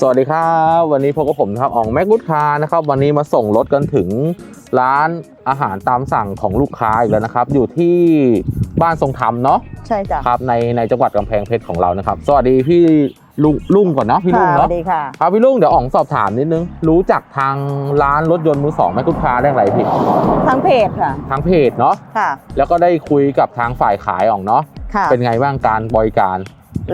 สวัสดีครับ วันนี้พบกับผมนะครับอองแม็กกุดคานะครับ วันนี้มาส่งรถกันถึงร้านอาหารตามสั่งของลูกค้าอีกแล้วนะครับ อยู่ที่บ้านทรงธรรมเนาะใช่จ้ะครับในในจังหวัดกำแพงเพชรของเรานะครับ สวัสดีพี่ลุงลุงก่อนเนาะพี่ลุงค่ะสเนาะวัสดีค่ะครับพี่ลุงเดี๋ยวอ๋องสอบถามนิดนึง รู้จักทางร้านรถยนต์มือสองแม็กกุดคาได้ไรพี่ทางเพจค่ะ ทางเพจเนาะค่ะ แล้วก็ได้คุยกับทางฝ่ายขายอ๋องเนาะค่ะเป็นไงบ้างการบริการ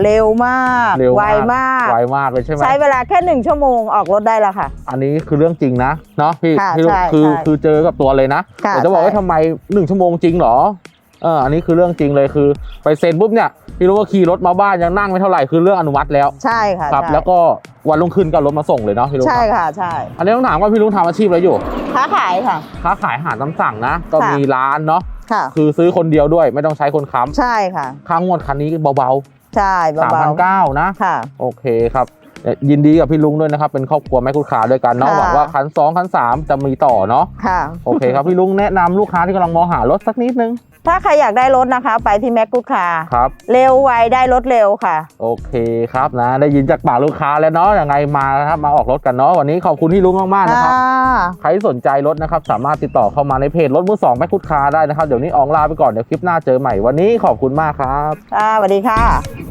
เร็วมากเร็วไวมากมาก ไวมากเลยใช่ไหมใช้เวลาแค่หนึ่งชั่วโมงออกรถได้แล้วค่ะ อันนี้คือเรื่องจริงนะเนาะพี่ค่ะพี่ลุงใช่คือใช่คือเจอกับตัวเลยนะค่ะเดี๋ยวจะบอกว่าใช่ ทำไมหนึ่งชั่วโมงจริงเหรอเอออันนี้คือเรื่องจริงเลยคือ ไปเซ็นปุ๊บเนี่ยพี่รู้ว่าขี่รถมาบ้านยังนั่งไม่เท่าไหร่คือเรื่องอนุมัติแล้วใช่ค่ะครับ ใช่แล้วก็วันรุ่งขึ้นก็เอารถมาส่งเลยเนาะพี่ลุงใช่ครับค่ะใช่อันนี้ต้องถามว่าพี่ลุงทำอาชีพอะไรอยู่ค้าขายค่ะ ค้าขายอาหารตามสั่งนะ ก็ค่ะ มีร้านเนาะค่ะ คือซื้อคนเดียวด้วย ไม่ต้องใช้คนค้ใช่ค่ะำค่างวดคันนี้เบา ใช่ๆสามเบาพันเก้านะๆค่ะ โอเคครับเอ่อยินดีกับพี่ลุงด้วยนะครับ เป็นครอบครัวแม่คุณขาด้วยกันเนาะค่ะ หวังว่าคันสองคันสามจะมีต่อเนาะค่ะ โอเคครับพี่ลุงแนะนำลูกค้าที่กำลังมองหารถสักนิดนึงถ้าใครอยากได้รถนะคะ ไปที่แม็กกุคาครับ เร็วไวได้รถเร็วค่ะ โอเคครับนะ ได้ยินจากปากลูกค้าแล้วเนาะยังไงมานะครับมาออกรถกันเนาะวันนี้ขอบคุณพี่ลุงมากๆนะครับอ่าใครสนใจรถนะครับ สามารถติดต่อเข้ามาในเพจรถมือสองแม่คุดคาได้นะครับ เดี๋ยวนี้อองลาไปก่อน เดี๋ยวคลิปหน้าเจอใหม่วันนี้ขอบคุณมากครับอ่าสวัสดีค่ะ